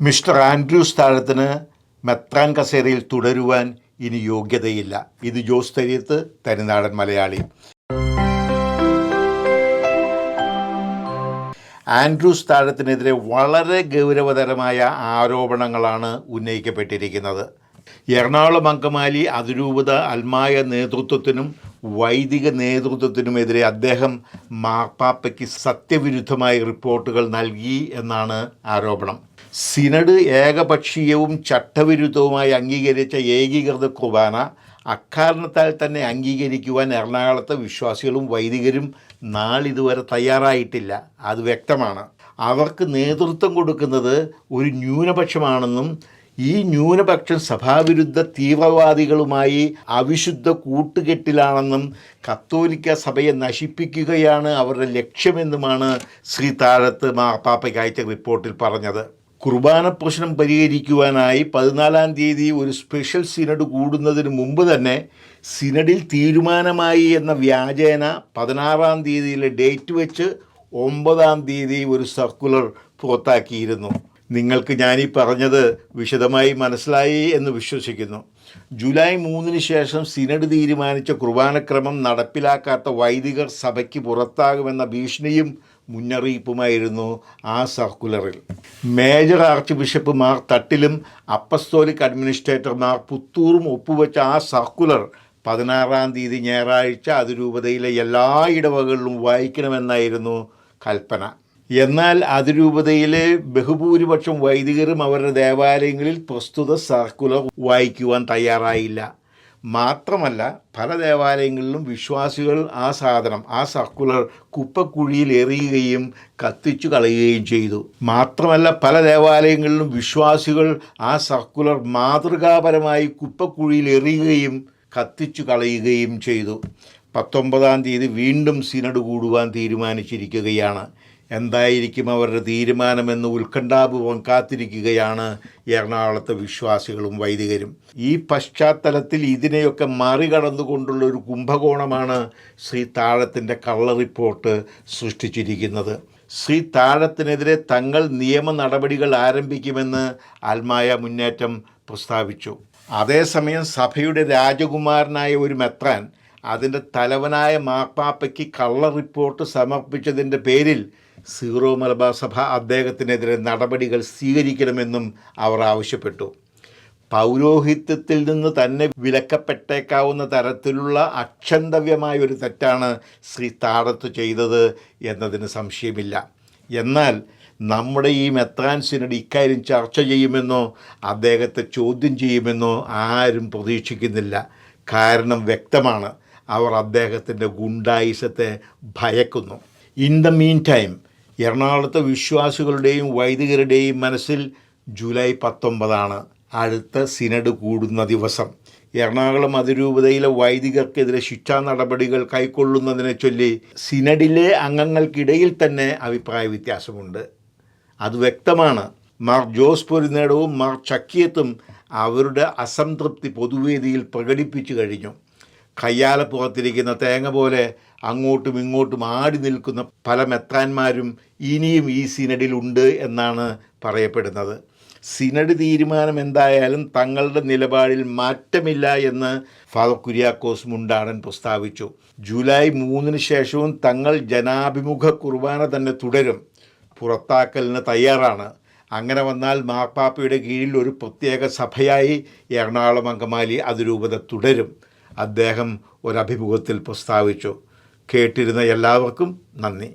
Mister Andrews താഴത്തിന് മെത്രാൻ കസേരയിൽ തുടരുവാൻ ഇനി യോഗ്യതയില്ല. ഇത് ജോസ് തരിയത്ത് തനിനാടൻ മലയാളി. ആൻഡ്രൂസ് താഴത്തിനെതിരെ വളരെ ഗൗരവതരമായ ആരോപണങ്ങളാണ് ഉന്നയിക്കപ്പെട്ടിരിക്കുന്നത്. എറണാകുളം അങ്കമാലി അതിരൂപത അൽമായ നേതൃത്വത്തിനും വൈദിക നേതൃത്വത്തിനുമെതിരെ അദ്ദേഹം മാർപ്പാപ്പയ്ക്ക് സത്യവിരുദ്ധമായ റിപ്പോർട്ടുകൾ നൽകി എന്നാണ് ആരോപണം. സിനഡ് ഏകപക്ഷീയവും ചട്ടവിരുദ്ധവുമായി അംഗീകരിച്ച ഏകീകൃത കുർബാന അക്കാരണത്താൽ തന്നെ അംഗീകരിക്കുവാൻ എറണാകുളത്തെ വിശ്വാസികളും വൈദികരും നാളിതുവരെ തയ്യാറായിട്ടില്ല. അത് വ്യക്തമാണ്. അവർക്ക് നേതൃത്വം കൊടുക്കുന്നത് ഒരു ന്യൂനപക്ഷമാണെന്നും ഈ ന്യൂനപക്ഷം സഭാവിരുദ്ധ തീവ്രവാദികളുമായി അവിശുദ്ധ കൂട്ടുകെട്ടിലാണെന്നും കത്തോലിക്ക സഭയെ നശിപ്പിക്കുകയാണ് അവരുടെ ലക്ഷ്യമെന്നുമാണ് ശ്രീ താഴത്ത് മാർപ്പാപ്പയ്ക്ക് അയച്ച റിപ്പോർട്ടിൽ പറഞ്ഞത്. കുർബാന പ്രശ്നം പരിഹരിക്കുവാനായി പതിനാലാം തീയതി ഒരു സ്പെഷ്യൽ സിനഡ് കൂടുന്നതിന് മുമ്പ് തന്നെ സിനഡിൽ തീരുമാനമായി എന്ന വ്യാജേന പതിനാറാം തീയതിയിലെ ഡേറ്റ് വെച്ച് ഒമ്പതാം തീയതി ഒരു സർക്കുലർ പുറത്താക്കിയിരുന്നു. നിങ്ങൾക്ക് ഞാനീ പറഞ്ഞത് വിശദമായി മനസ്സിലായി എന്ന് വിശ്വസിക്കുന്നു. ജൂലൈ മൂന്നിന് ശേഷം സിനഡ് തീരുമാനിച്ച കുർബാനക്രമം നടപ്പിലാക്കാത്ത വൈദികർ സഭയ്ക്ക് പുറത്താകുമെന്ന ഭീഷണിയും മുന്നറിയിപ്പുമായിരുന്നു ആ സർക്കുലറിൽ. മേജർ ആർച്ച് ബിഷപ്പ് മാർ തട്ടിലും അപ്പസ്തോലിക് അഡ്മിനിസ്ട്രേറ്റർമാർ പുത്തൂറും ഒപ്പുവെച്ച ആ സർക്കുലർ പതിനാറാം തീയതി ഞായറാഴ്ച അതിരൂപതയിലെ എല്ലാ ഇടവകളിലും വായിക്കണമെന്നായിരുന്നു കൽപ്പന. എന്നാൽ അതിരൂപതയിലെ ബഹുഭൂരിപക്ഷം വൈദികരും അവരുടെ ദേവാലയങ്ങളിൽ പ്രസ്തുത സർക്കുലർ വായിക്കുവാൻ തയ്യാറായില്ല. മാത്രമല്ല പല ദേവാലയങ്ങളിലും വിശ്വാസികൾ ആ സാധനം ആ സർക്കുലർ കുപ്പക്കുഴിയിൽ എറിയുകയും കത്തിച്ചു കളയുകയും ചെയ്തു. മാത്രമല്ല പല ദേവാലയങ്ങളിലും വിശ്വാസികൾ ആ സർക്കുലർ മാതൃകാപരമായി കുപ്പക്കുഴിയിൽ എറിയുകയും കത്തിച്ചു കളയുകയും ചെയ്തു. പത്തൊമ്പതാം തീയതി വീണ്ടും സിനഡ് കൂടുവാൻ തീരുമാനിച്ചിരിക്കുകയാണ്. എന്തായിരിക്കും അവരുടെ തീരുമാനമെന്ന് ഉത്കണ്ഠാപൂർവം കാത്തിരിക്കുകയാണ് എറണാകുളത്തെ വിശ്വാസികളും വൈദികരും. ഈ പശ്ചാത്തലത്തിൽ ഇതിനെയൊക്കെ മറികടന്നുകൊണ്ടുള്ള ഒരു കുംഭകോണമാണ് ശ്രീ താഴത്തിന്റെ കള്ള റിപ്പോർട്ട് സൃഷ്ടിച്ചിരിക്കുന്നത്. ശ്രീ താഴത്തിനെതിരെ തങ്ങൾ നിയമ നടപടികൾ ആരംഭിക്കുമെന്ന് ആത്മായ മുന്നേറ്റം പ്രസ്താവിച്ചു. അതേസമയം സഭയുടെ രാജകുമാരനായ ഒരു മെത്രാൻ അതിന്റെ തലവനായ മാർപ്പാപ്പയ്ക്ക് കള്ള റിപ്പോർട്ട് സമർപ്പിച്ചതിന്റെ പേരിൽ സീറോ മലബാർ സഭ അദ്ദേഹത്തിനെതിരെ നടപടികൾ സ്വീകരിക്കണമെന്നും അവർ ആവശ്യപ്പെട്ടു. പൗരോഹിത്യത്തിൽ നിന്ന് തന്നെ വിലക്കപ്പെട്ടേക്കാവുന്ന തരത്തിലുള്ള അക്ഷന്തവ്യമായ ഒരു തെറ്റാണ് ശ്രീ താടത്ത് ചെയ്തത് എന്നതിന് സംശയമില്ല. എന്നാൽ നമ്മുടെ ഈ മെത്രാൻ സിനഡ് ഇക്കാര്യം ചർച്ച ചെയ്യുമെന്നോ അദ്ദേഹത്തെ ചോദ്യം ചെയ്യുമെന്നോ ആരും പ്രതീക്ഷിക്കുന്നില്ല. കാരണം വ്യക്തമാണ് അവർ അദ്ദേഹത്തിന്റെ ഗുണ്ടായുസത്തെ ഭയക്കുന്നു. ഇൻ ദ മീൻ ടൈം എറണാകുളത്തെ വിശ്വാസികളുടെയും വൈദികരുടെയും മനസ്സിൽ ജൂലൈ പത്തൊമ്പതാണ് അടുത്ത സിനഡ് കൂടുന്ന ദിവസം. എറണാകുളം അതിരൂപതയിലെ വൈദികർക്കെതിരെ ശിക്ഷാ നടപടികൾ കൈക്കൊള്ളുന്നതിനെ ചൊല്ലി സിനഡിലെ അംഗങ്ങൾക്കിടയിൽ തന്നെ അഭിപ്രായ വ്യത്യാസമുണ്ട്. അത് വ്യക്തമാണ്. മാർ ജോസ് പൊരുന്നേടവും മാർ ചക്കിയത്തും അവരുടെ അസംതൃപ്തി പൊതുവേദിയിൽ പ്രകടിപ്പിച്ചു കഴിഞ്ഞു. കയ്യാല പുറത്തിരിക്കുന്ന തേങ്ങ പോലെ അങ്ങോട്ടും ഇങ്ങോട്ടും ആടി നിൽക്കുന്ന പല മെത്രാന്മാരും ഇനിയും ഈ സിനഡിലുണ്ട് എന്നാണ് പറയപ്പെടുന്നത്. സിനഡ് തീരുമാനം എന്തായാലും തങ്ങളുടെ നിലപാടിൽ മാറ്റമില്ല എന്ന് ഫാദർ കുര്യാക്കോസ് മുണ്ടാടൻ പ്രസ്താവിച്ചു. ജൂലൈ മൂന്നിന് ശേഷവും തങ്ങൾ ജനാഭിമുഖ കുർബാന തന്നെ തുടരും. പുറത്താക്കലിന് തയ്യാറാണ്. അങ്ങനെ വന്നാൽ മാർപ്പാപ്പയുടെ കീഴിൽ ഒരു പ്രത്യേക സഭയായി എറണാകുളം അങ്കമാലി അതിരൂപത തുടരും. അദ്ദേഹം ഒരഭിമുഖത്തിൽ പ്രസ്താവിച്ചു. കേട്ടിരുന്ന എല്ലാവർക്കും നന്ദി.